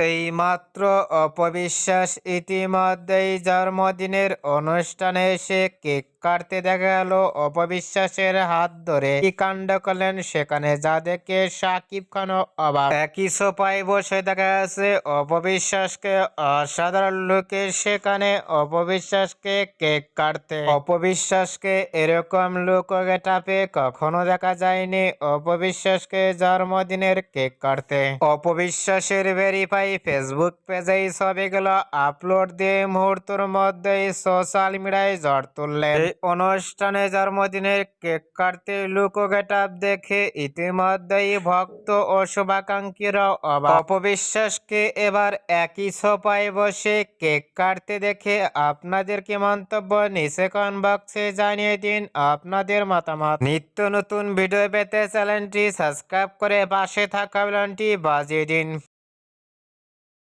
এইমাত্র অপবিশ্বাস ইতিমধ্যেই জন্মদিনের অনুষ্ঠানে সে কেক কাটতে দেখা গেল অপবিশ্বাসের হাত ধরে। কি কাণ্ড করলেন সেখানে? যা দেখে সাকিব খানও অবাক। একই সোপায় বসে দেখা গেছে অপবিশ্বাসকে। অসাধারণ লোকে সেখানে অপবিশ্বাসকে কেক কাটতে। অপবিশ্বাসকে এরকম লোক গেটাপে কখনো দেখা যায়নি অপবিশ্বাসকে জন্মদিনের কেক কাটতে। অপবিশ্বাসের ভেরিফাই ফেসবুক পেজে ছবিগুলো আপলোড দিয়ে মুহূর্তের মধ্যেই সোশ্যাল মিডিয়ায় ঝড় তুললেন। অনুষ্ঠানে জন্মদিনের কেক কাটতে লুকো গেটাপ দেখে ইতিমধ্যেই ভক্ত ও শুভাকাঙ্ক্ষীরা অপবিশ্বাসকে এবার একই সোফায় বসে কেক কাটতে দেখে আপনাদের কি মন্তব্য, নিচে কমেন্ট বক্সে জানিয়ে দিন আপনাদের মতামত। নিত্য নতুন ভিডিও পেতে চ্যানেলটি সাবস্ক্রাইব করে পাশে থাকা বেলনটি বাজিয়ে দিন।